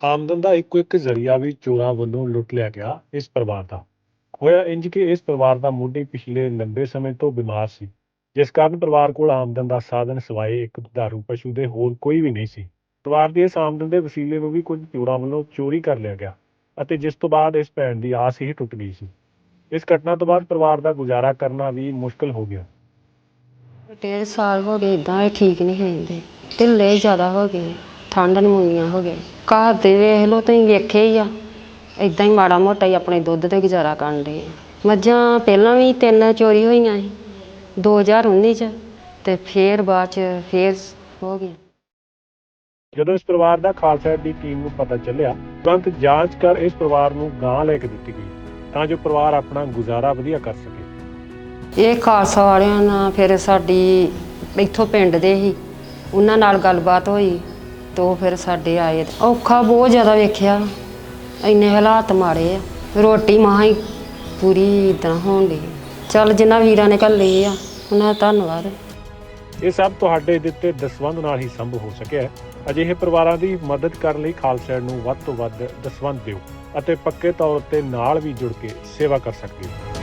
ਆਮਦਨ ਦਾ ਇੱਕੋ ਇੱਕ ਜ਼ਰੀਆ ਵੀ ਚੋਰਾਂ ਵੱਲੋਂ ਲੁੱਟ ਲਿਆ ਗਿਆ ਇਸ ਪਰਿਵਾਰ ਦਾ। ਹੋਇਆ ਇੰਜ ਕਿ ਇਸ ਪਰਿਵਾਰ ਦਾ ਮੋਢੀ ਪਿਛਲੇ ਲੰਬੇ ਸਮੇਂ ਤੋਂ ਬਿਮਾਰ ਸੀ, ਜਿਸ ਕਾਰਨ ਪਰਿਵਾਰ ਕੋਲ ਆਮਦਨ ਦਾ ਸਾਧਨ ਸਿਵਾਏ ਇੱਕ ਦੁਧਾਰੂ ਪਸ਼ੂ ਦੇ ਹੋਰ ਕੋਈ ਵੀ ਨਹੀਂ ਸੀ। ਪਰਿਵਾਰ ਦੀ ਇਸ ਆਮਦਨ ਦੇ ਵਸੀਲੇ ਨੂੰ ਵੀ ਕੁਝ ਚੋਰਾਂ ਵੱਲੋਂ ਚੋਰੀ ਕਰ ਲਿਆ ਗਿਆ ਅਤੇ ਜਿਸ ਤੋਂ ਬਾਅਦ ਇਸ ਭੈਣ ਦੀ ਆਸ ਹੀ ਟੁੱਟ ਗਈ ਸੀ। ਇਸ ਘਟਨਾ ਤੋਂ ਬਾਅਦ ਪਰਿਵਾਰ ਦਾ ਗੁਜ਼ਾਰਾ ਕਰਨਾ ਵੀ ਮੁਸ਼ਕਲ ਹੋ ਗਿਆ। ਡੇਢ ਸਾਲ ਹੋ ਗਏ ਇਦਾਂ ਠੀਕ ਨਹੀਂ ਹੁੰਦੇ ਢਿੱਲੇ ਜ਼ਿਆਦਾ ਹੋ ਗਏ। ਠੰਡ ਨਮੂਨੀਆਂ ਹੋ ਗਏ ਘਰ ਦੇ ਵੇਖ ਲਓ ਤੁਸੀਂ ਵੇਖੇ ਹੀ ਆ। ਇਦਾਂ ਹੀ ਮਾੜਾ ਮੋਟਾ ਹੀ ਆਪਣੇ ਦੁੱਧ ਤੇ ਗੁਜ਼ਾਰਾ ਕਰਨ ਦੇ ਮੱਝਾਂ ਪਹਿਲਾਂ ਵੀ ਤਿੰਨ ਚੋਰੀ ਹੋਈਆਂ ਸੀ 2019 ਚ ਤੇ ਫੇਰ ਬਾਅਦ ਚ ਫੇਰ ਹੋ ਗਈ ਜਦੋਂ ਇਸ ਪਰਿਵਾਰ ਦਾ ਖਾਲਸਾ ਦੀ ਟੀਮ ਨੂੰ ਪਤਾ ਚੱਲਿਆ ਤੁਰੰਤ ਜਾਂਚ ਕਰ ਇਸ ਪਰਿਵਾਰ ਨੂੰ ਗਾਂ ਲੈ ਕੇ ਦਿੱਤੀ ਗਈ ਤਾਂ ਜੋ ਪਰਿਵਾਰ ਆਪਣਾ ਗੁਜ਼ਾਰਾ ਵਧੀਆ ਕਰ ਸਕੇ। ਇਹ ਖਾਲਸਾ ਵਾਲਿਆਂ ਨਾਲ ਫਿਰ ਸਾਡੀ ਇੱਥੋਂ ਪਿੰਡ ਦੇ ਹੀ ਉਹਨਾਂ ਨਾਲ ਗੱਲਬਾਤ ਹੋਈ। ਤੇ ਉਹ ਫਿਰ ਸਾਡੇ ਆਏ ਔਖਾ ਬਹੁਤ ਜ਼ਿਆਦਾ ਵੇਖਿਆ। ਇੰਨੇ ਹਾਲਾਤ ਮਾੜੇ ਆ। ਰੋਟੀ ਮਹਾਂ ਹੀ ਪੂਰੀ ਇਦਾਂ ਹੋਣ ਦੀ ਚੱਲ ਜਿਨ੍ਹਾਂ ਵੀਰਾਂ ਨੇ ਘੱਲੇ ਆ, ਉਹਨਾਂ ਦਾ ਧੰਨਵਾਦ। ਇਹ ਸਭ ਤੁਹਾਡੇ ਦਿੱਤੇ ਦਸਵੰਧ ਨਾਲ ਹੀ ਸੰਭਵ ਹੋ ਸਕਿਆ ਹੈ। ਅਜਿਹੇ ਪਰਿਵਾਰਾਂ ਦੀ ਮਦਦ ਕਰਨ ਲਈ ਖਾਲਸਾ ਨੂੰ ਵੱਧ ਤੋਂ ਵੱਧ ਦਸਵੰਧ ਦਿਓ ਅਤੇ ਪੱਕੇ ਤੌਰ ਤੇ ਨਾਲ ਵੀ ਜੁੜ ਕੇ ਸੇਵਾ ਕਰ ਸਕਦੇ ਹੋ।